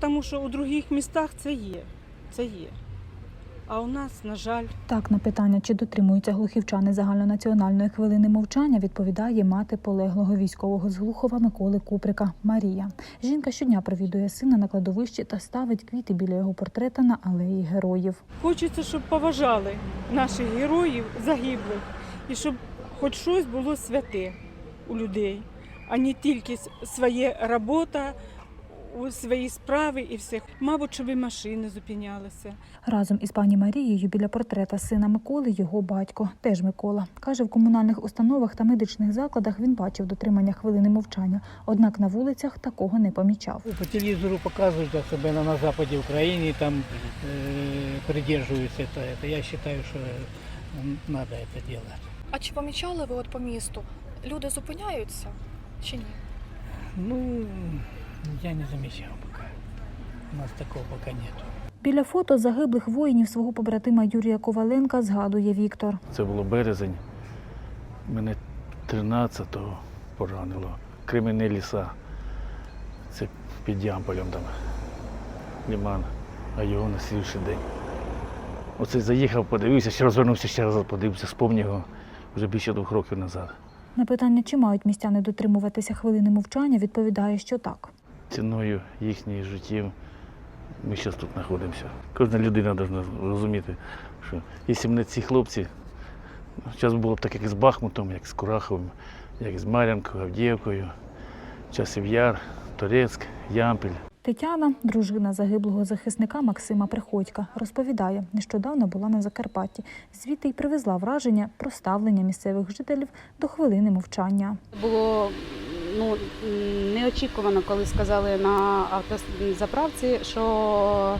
Тому що у других містах це є. Це є. А у нас, на жаль, Так, на питання, чи дотримуються глухівчани загальнонаціональної хвилини мовчання, відповідає мати полеглого військового з Глухова Миколи Куприка Марія. Жінка щодня провідує сина на кладовищі та ставить квіти біля його портрета на алеї героїв. хочеться, щоб поважали наших героїв загиблих і щоб хоч щось було святе у людей, а не тільки своя робота, у свої справи і все. Мабуть, щоб і машини зупинялися. Разом із пані Марією біля портрета сина Миколи його батько, теж Микола. Каже, в комунальних установах та медичних закладах він бачив дотримання хвилини мовчання, однак на вулицях такого не помічав. Ну, По телевизору показывают, особенно на западе Украины, там э, придерживаются это, это. Я считаю, что м, надо это делать. А чи помічали ви от по місту? Люди зупиняються чи ні? Ну, я не замечал пока. У нас такого пока нету. Біля фото загиблих воїнів свого побратима Юрія Коваленка згадує Віктор. Це було березень. Мене 13-го поранило. Кремені ліса. Це під Ямполем там. Ліман. А його на слідчий день. Оце заїхав, подивився, ще розвернувся, ще раз подивився, спомнив його вже більше двох років назад. На питання, чи мають містяни дотримуватися хвилини мовчання, відповідає, що так. Ціною їхніх життів ми зараз тут знаходимося. Кожна людина повинна розуміти, що якщо б не ці хлопці, зараз було б так, як з Бахмутом, як з Кураховим, як з Мар'янкою, Авдіївкою, Часів Яр, Торецьк, Ямпіль. Тетяна, дружина загиблого захисника Максима Приходька, розповідає, нещодавно була на Закарпатті. Звідти й привезла враження про ставлення місцевих жителів до хвилини мовчання. Було ну, неочікувано, коли сказали на автозаправці, що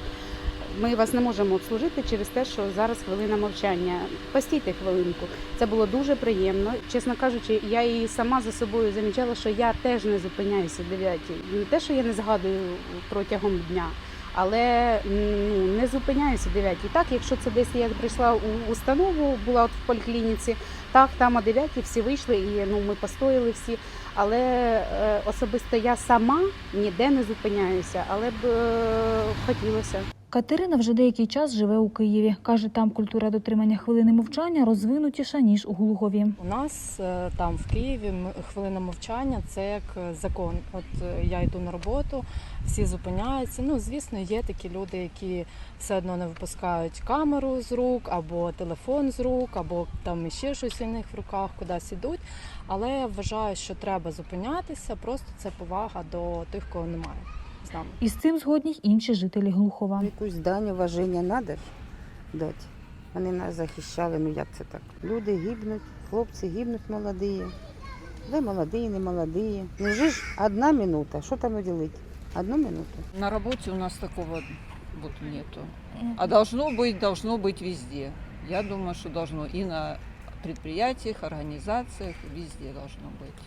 ми вас не можемо обслужити через те, що зараз хвилина мовчання. Постійте хвилинку. Це було дуже приємно. Чесно кажучи, я і сама за собою замічала, що я теж не зупиняюся о 9. Не те, що я не згадую протягом дня. Але ну, не зупиняюся 9. Так, якщо це десь я прийшла у установу, була от в поліклініці, так, там о 9 всі вийшли, і ну, ми постояли всі. Але е, особисто я сама ніде не зупиняюся, але б е, хотілося. Катерина вже деякий час живе у Києві. Каже, там культура дотримання хвилини мовчання розвинутіша, ніж у Глугові. У нас е, там в Києві хвилина мовчання це як е, закон. От е, я йду на роботу, всі зупиняються. Ну, звісно, є такі люди, які все одно не випускають камеру з рук, або телефон з рук, або там іще щось у них в руках, кудись ідуть. Але я вважаю, що треба зупинятися, просто це повага до тих, кого немає з нами. І з цим згодні й інші жителі Глухова. Якусь дань уваження треба ж дати. Вони нас захищали, ну як це так? Люди гибнуть, хлопці гибнуть молоді. Ви молоді, не молоді. Ну вже ж одна минута. Що там уділити? Одну минуту. На работе у нас такого вот нету. А должно быть, должно быть везде. Я думаю, что должно и на предприятиях, организациях, везде должно быть.